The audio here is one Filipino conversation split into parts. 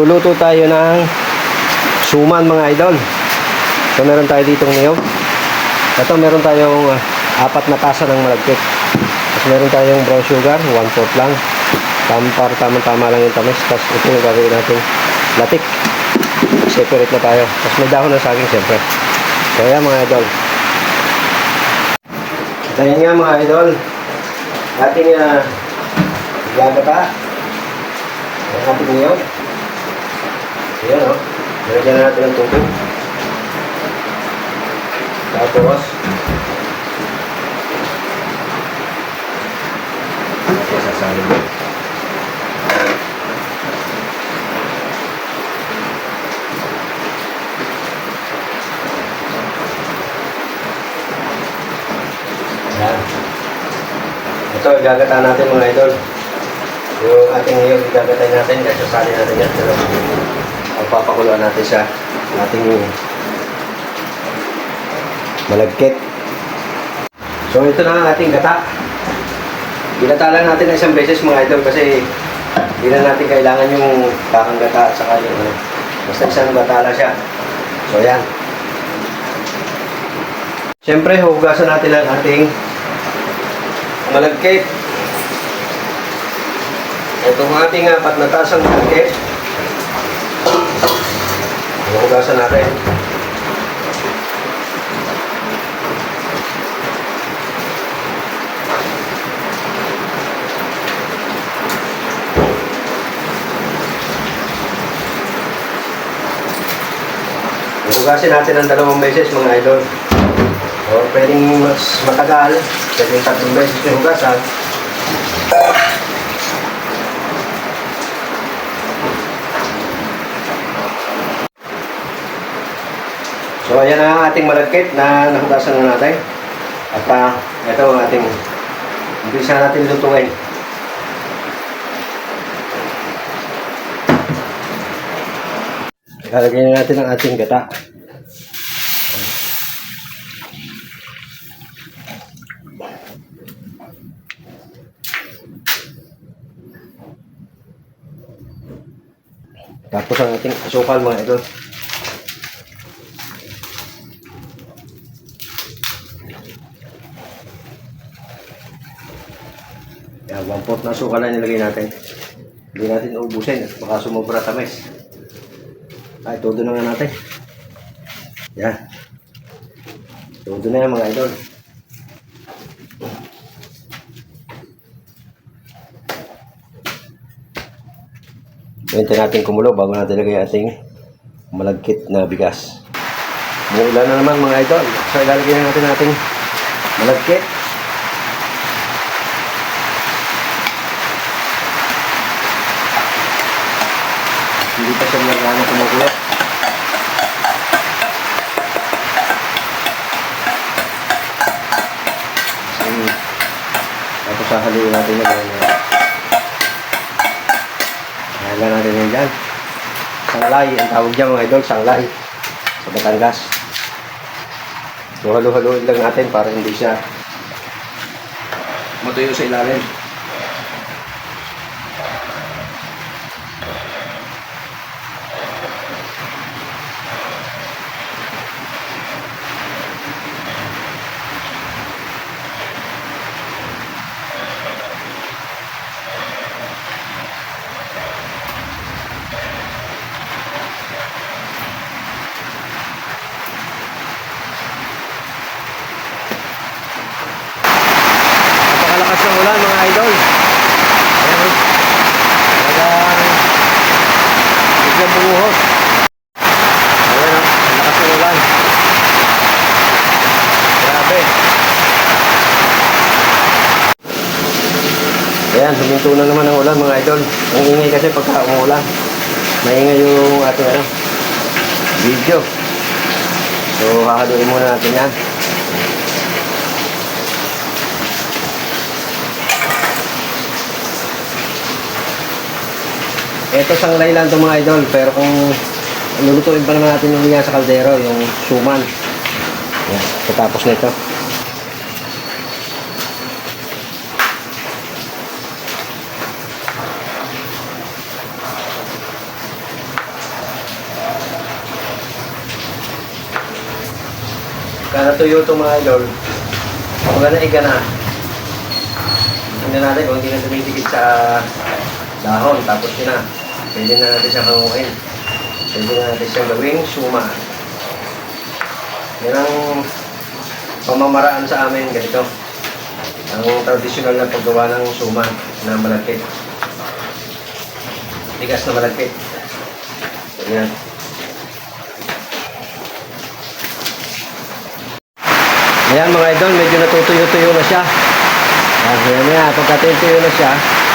Magluluto tayo ng suman mga idol. So meron tayo ditong niyog. Ito meron tayong ah, apat na tasa ng malagkit. Tapos meron tayong brown sugar, 1/4 lang. Tampar, tama-tama lang yung tamis. Tapos ito yung gagawin natin latik. Separate na tayo. Tapos may dahon ng saging siyempre. So yan mga idol. Ito yan nga mga idol. Ating uh, gagata. Ang ating niyog. Ayan o. Nilagyan na natin ng tubig. Tapos, natin sasalin mo. Ayan. Ito, igagata natin mga idol. Yung ating niyog, igagatay natin. Sasali natin yan. Pero, pagpapakuluan natin sa ating malagkit. So ito na ang ating gata. Ginata natin na isang beses mga idol kasi hindi na natin kailangan yung bakang gata at saka yung ano. Basta isang gata siya. So yan. Siyempre, hugasan natin ang ating malagkit. Ito ang ating apat na tasang malagkit. Hugasan natin. Hugasin natin ng dalawang beses mga idol. O pwedeng mas matagal, pwedeng tatlong beses yung hugasan. So ayan ang ating malagkit na nahugasan na natin. At uh, ito ang ating umpisa natin lutuin. Ilalagay na natin ang ating gata. Tapos ang ating asukal mga idol. Pot na asukal na nilagay natin. Hindi natin ubusin baka sumobra tamis. Ay, todo na nga natin. Yan. Todo na yan mga idol. Hintay natin kumulo bago natin lagay ating malagkit na bigas. Muulan na naman mga idol. So ilalagay na natin ating malagkit. Hindi pa siya nagano kumukulo. Hmm. Sahaluin natin yan. Ayan natin yan dyan. Sanglay, ang tawag dyan mga idol, sanglay. Sa Batangas. So halu-haluin lang natin para hindi siya matuyo sa ilalim. Napakalakas ng ulan mga idol. Ayan. Talagang bumuhos. Ayan o, ang lakas ng ulan. Grabe. Ayan, huminto na naman ang ulan mga idol. Ang ingay kasi pagka umuulan. Maingay yung ating ano, video. So, hahaluin muna natin yan. Ito sanglay lang itong mga idol. Pero kung lulutuin pa naman natin yung niya sa kaldero, yung suman. Yan, patapos na ito. Kanatuyo ito mga idol. Mga naiga na. Tingnan natin kung hindi na dumidikit sa dahon. Tapos yun na. Pwede na natin siyang hanguin. Pwede na natin siyang gawing suma. Yan ang pamamaraan sa amin ganito. Ang tradisyonal na paggawa ng suma na malagkit. Tigas na malagkit. Yan. Ayan mga idol, medyo natutuyo-tuyo na siya. Ayan na, pagka tuyo na siya,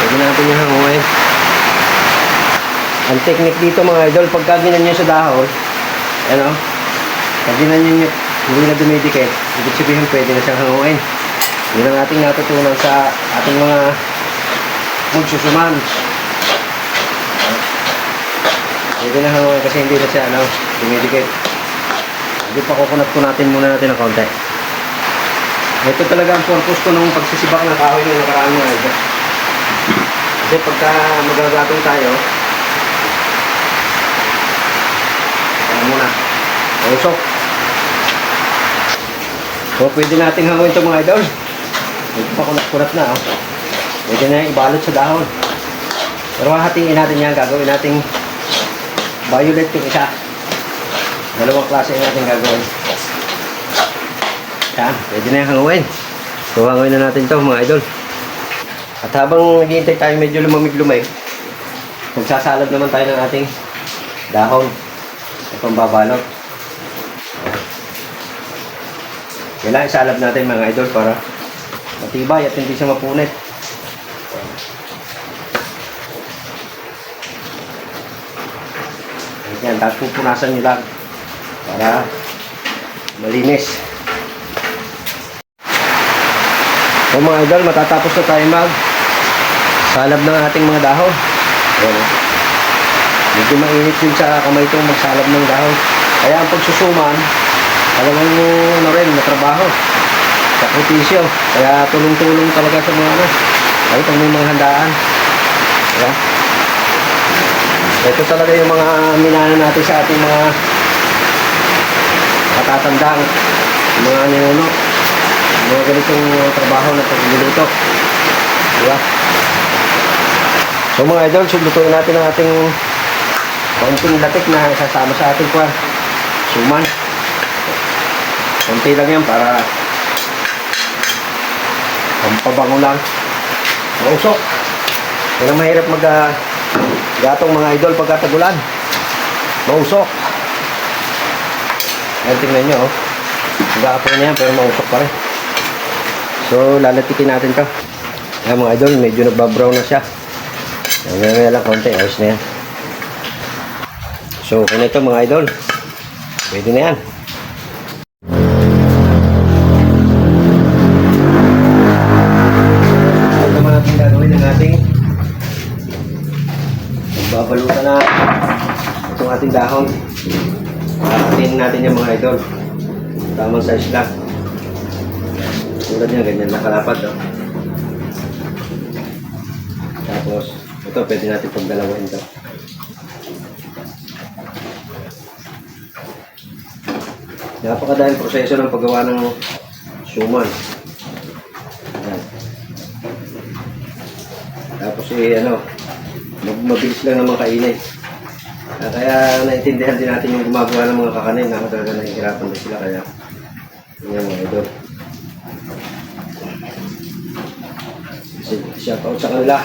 pwede natin yung hanguin. Ang technique dito mga idol, pagka ginanyan sa dahon, ano, pag ginanyan nyo, hindi na dumidikit, ibig sabihin pwede na siyang hanguin. Yun ang ating natutunan sa ating mga magsusuman. Pwede na hanguin kasi hindi na siya, ano, dumidikit. Hindi pa kukunat ko natin muna natin ng konti. Ito talaga ang purpose ko nung pagsisibak ng kahoy ng nakaraan mga. Kasi pagka magagatong tayo, muna, usok. So, pwede nating hangin ito mga idol. Medyo pa kunat-kunat na, oh. Pwede na yung ibalot sa dahon. Pero hahatiin natin yan, gagawin nating violet yung isa. Dalawang klase yung natin gagawin. Yan, pwede na yung hanguin. So, hanguin na natin ito mga idol. At habang naghihintay tayo medyo lumamig-lumay, magsasalad naman tayo ng ating dahon at pambabalot. Kailangan isalab natin mga idol para matibay at hindi siya mapunit. Yan, tapos pupunasan nyo lang para malinis. So mga idol, matatapos na tayo mag salab ng ating mga dahon. Ayan, oh. Medyo mainit din sa kamay itong magsalab ng dahon. Kaya ang pagsusuman, talagang ano rin, matrabaho. Sakripisyo. Kaya tulong-tulong talaga sa mga ano. Ay, pag may mga handaan. Ayan. Ito talaga yung mga minana natin sa ating mga katatandang mga ninuno mga ganitong trabaho na pagluluto. Diba? So mga idol, sulutuin natin ang ating konting latik na sasama sa ating kwa. Suman. Konti lang yan para pampabango lang. Mausok. Ang mahirap mag ah, gatong mga idol pagkatagulan. Mausok. Ayan, tingnan nyo, oh. Nag-aapoy na yan, pero mausok pa rin. So, lalatikin natin to. Ayan mga idol, medyo nagbabrown na siya. Ayan lang konti, ayos na yan. So, kung ito mga idol, pwede na yan. Ito naman natin gagawin ng ating magbabalutan na itong ating dahon. Nakakatiin natin yung mga idol. Tamang size lang. Tulad niya, ganyan nakalapat. No? Tapos, ito pwede natin pagdalawain ito. Napakadahil proseso ng paggawa ng suman. Tapos eh, ano, mabilis lang naman kainin. Ah, kaya naintindihan din natin yung gumagawa ng mga kakanin na talaga nahihirapan din sila kaya yun mga idol. Shout out sa kanila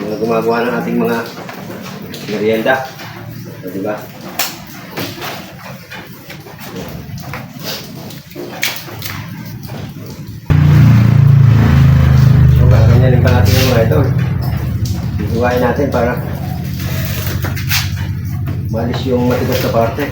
mga gumagawa ng ating mga merienda. So, di Ibuhayin natin para malis yung matigas na parte.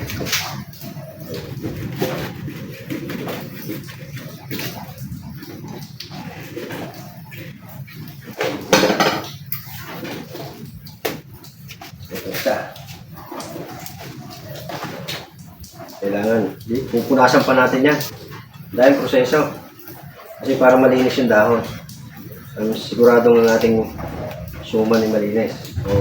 Kailangan, pupunasan pa natin yan. Dahil proseso. Kasi para malinis yung dahon. Ang siguradong ng ating suma ni malinis. So,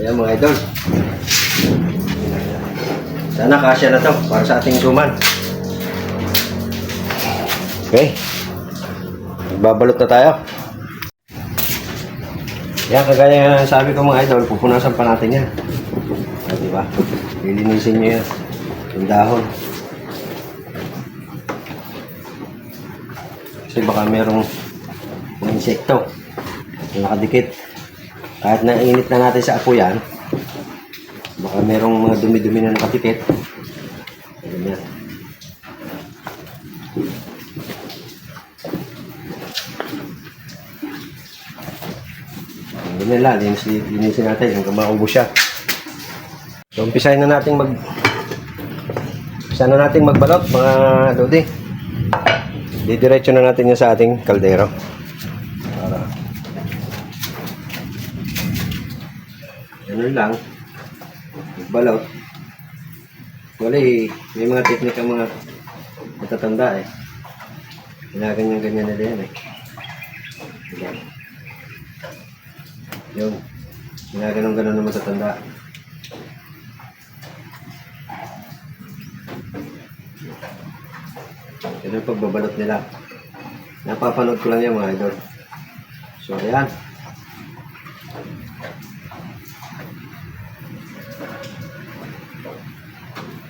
Ayan mga idol. Sana kasya na to para sa ating suman. Okay. Babalot na tayo. Yan, kagaya sabi ko mga idol, pupunasan pa natin yan. O, di ba? Lilinisin nyo yan. Yung dahon. Kasi baka merong insekto na nakadikit. Kahit nainit na natin sa apo yan, baka merong mga dumi-dumi na nakadikit. Ganyan. Ganyan lang, linis, linisin natin hanggang maubos siya. So, umpisahin na natin mag... Umpisa na natin magbalot, mga lodi. Didiretso na natin yan sa ating kaldero. Para... Ganun lang. Magbalot. Wala eh, may mga teknik ang mga matatanda eh. Ginaganyan-ganyan nila yan eh. Yan. Yun. Ginaganon-ganon na matatanda. Yan ang pagbabalot nila. Napapanood ko lang yan mga idol. So, ayan.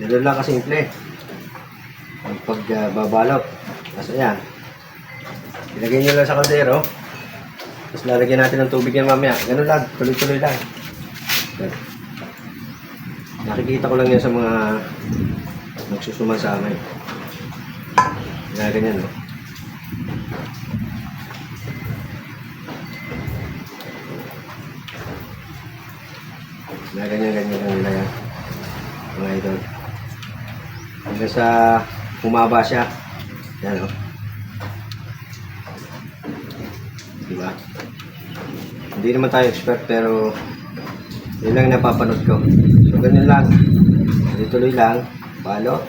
Ganun lang kasimple. Ang pagbabalot. Tapos ayan. Ilagay nyo lang sa kaldero. Tapos lalagyan natin ng tubig yan mamaya. Ganun lang. Tuloy-tuloy lang. Yan. Nakikita ko lang yan sa mga nagsusuman sa amin. Kaya ganyan, no? Ganyan-ganyan lang nila yan. Mga idol. Hanggang sa humaba siya. Yan, no? Diba? Hindi naman tayo expert pero yun lang napapanood ko. So, ganun lang. Tuloy-tuloy lang. Balot.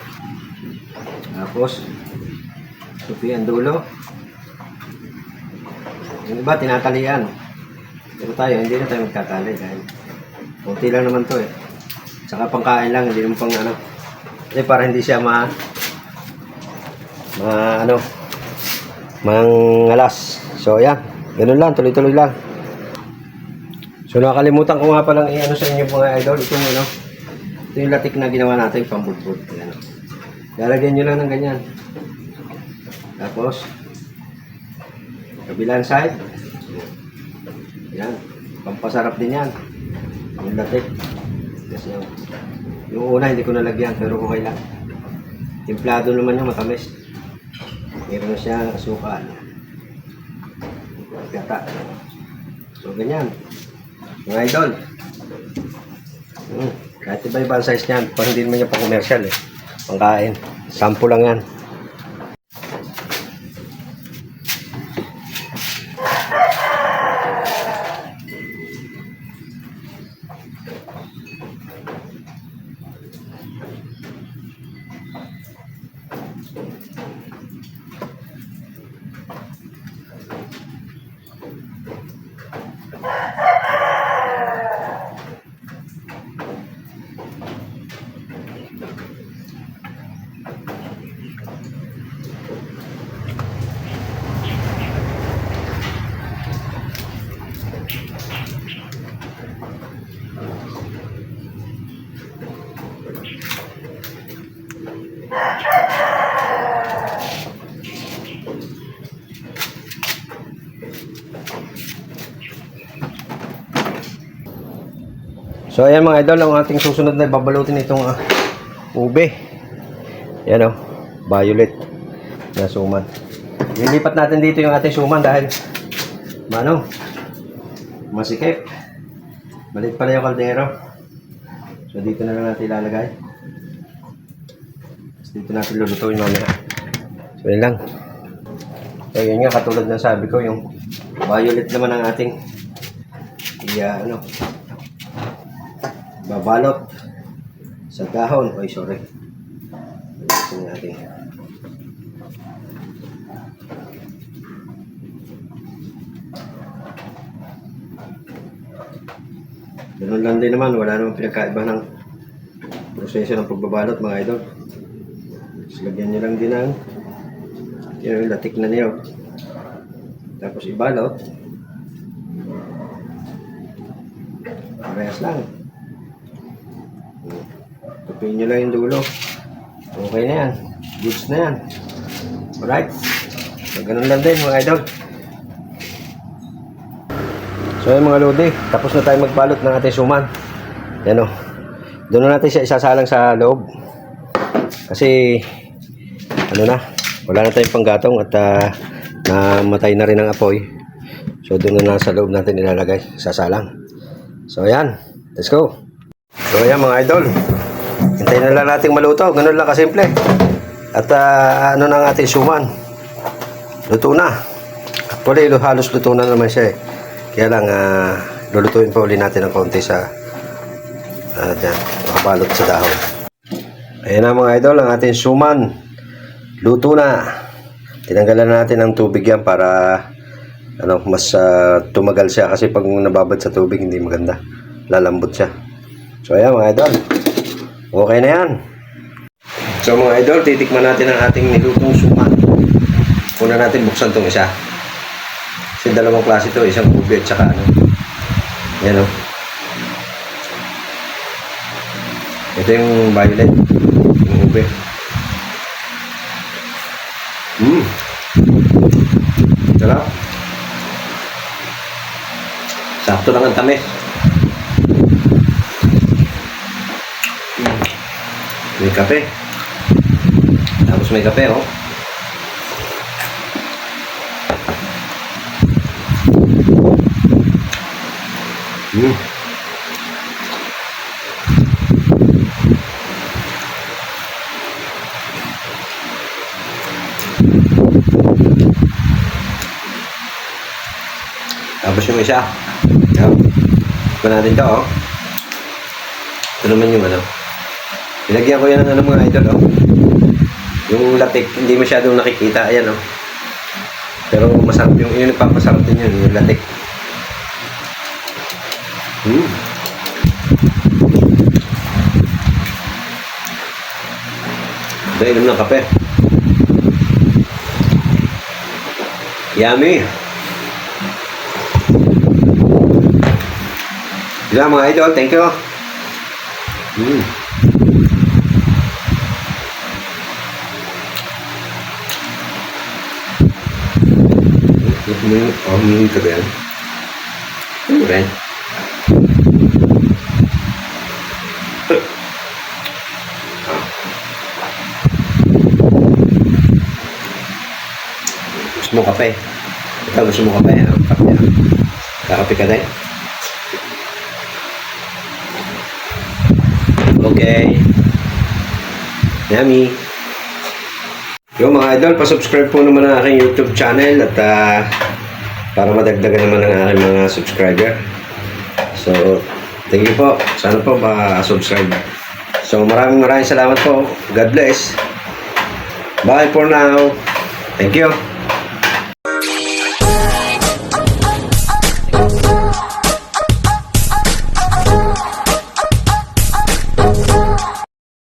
Tapos, ang dulo. Yung iba, tinatalian. Pero tayo, hindi na tayo magtatali dahil konti lang naman to eh. Saka pangkain lang, hindi naman pang ano. Kasi para hindi siya ma... ma ano... mangalas. So, yan. Ganun lang, tuloy-tuloy lang. So, nakalimutan ko nga palang i-ano sa inyo mga idol. Ito yung ano. Ito yung latik na ginawa natin, pambudbud. Ayan. Lalagyan nyo lang ng ganyan. Tapos, kabilang side. Yan. Pampasarap din yan. Yung latik. Kasi yung, yung una hindi ko nalagyan pero okay lang. Timplado naman yung matamis. Meron siyang asukal. Gata. So, ganyan. Mga idol. Hmm. Kahit iba-iba ang size niyan. Pag hindi naman yung pang-commercial eh. Pangkain. Sample lang yan. So ayan mga idol, ang ating susunod na babalutin itong uh, ube. Yan o, violet na suman. Lilipat natin dito yung ating suman dahil mano, masikip. Balik pala yung kaldero. So dito na lang natin ilalagay. Tapos dito natin lulutuin mamaya. So yun lang. So yun nga, katulad ng sabi ko, yung violet naman ang ating iya, ano, babalot sa dahon. Oy, sorry. Ito natin. Ganun lang din naman. Wala namang pinagkaiba ng proseso ng pagbabalot mga idol. Tapos lagyan nyo lang din ng yun latik na niyo. Tapos ibalot. Parehas lang. Tupiin nyo lang yung dulo. Okay na yan. Goods na yan. Alright. So, ganun lang din mga idol. So yung mga lodi, tapos na tayo magbalot ng ating suman. Yan o. Doon na natin siya isasalang sa loob. Kasi, ano na, wala na tayong panggatong at ah, namatay na rin ang apoy. So doon na sa loob natin ilalagay, sasalang. So ayan, let's go. So ayan mga idol, hintayin na lang natin maluto, ganun lang kasimple. At ah, ano na ang ating suman, luto na. Actually, halos luto na naman siya eh. Kaya lang, ah, lulutuin pa uli natin ng konti sa uh, dyan, makabalot sa dahon. Ayan na mga idol, ang ating suman. Luto na. Tinanggalan na natin ng tubig yan para ano, mas ah, tumagal siya kasi pag nababad sa tubig hindi maganda. Lalambot siya. So ayan mga idol. Okay na yan. So mga idol, titikman natin ang ating nilutong suman. Una natin buksan tong isa. Kasi dalawang klase to, isang ube at saka ano. Yan o. Ito yung violet. Yung ube. Mmm. Sarap. Sakto lang ang tamis. May kape. Tapos may kape, oh. Mm. Tapos yung isa. Yan. Tignan natin to, oh. Ito naman yung ano. Ilagyan ko yan ng ano mga idol, oh. Yung latik, hindi masyadong nakikita. Ayan, oh. Pero masarap yung, yung nagpapasarap din yun, yung latik. Hmm. Dahil inom ng kape. Yummy. Yan mga idol, thank you. Mm. Ano yung um, ka ba yan? Ano ba yan? Gusto mo kape? Ikaw gusto mo kape? Ang kape. ah. Ka din? Okay. Yummy. Yo mga idol, pa-subscribe po naman ang aking YouTube channel at ah, para madagdagan naman ang aking mga subscriber. So, thank you po. Sana po ma-subscribe. So, maraming maraming salamat po. God bless. Bye for now. Thank you.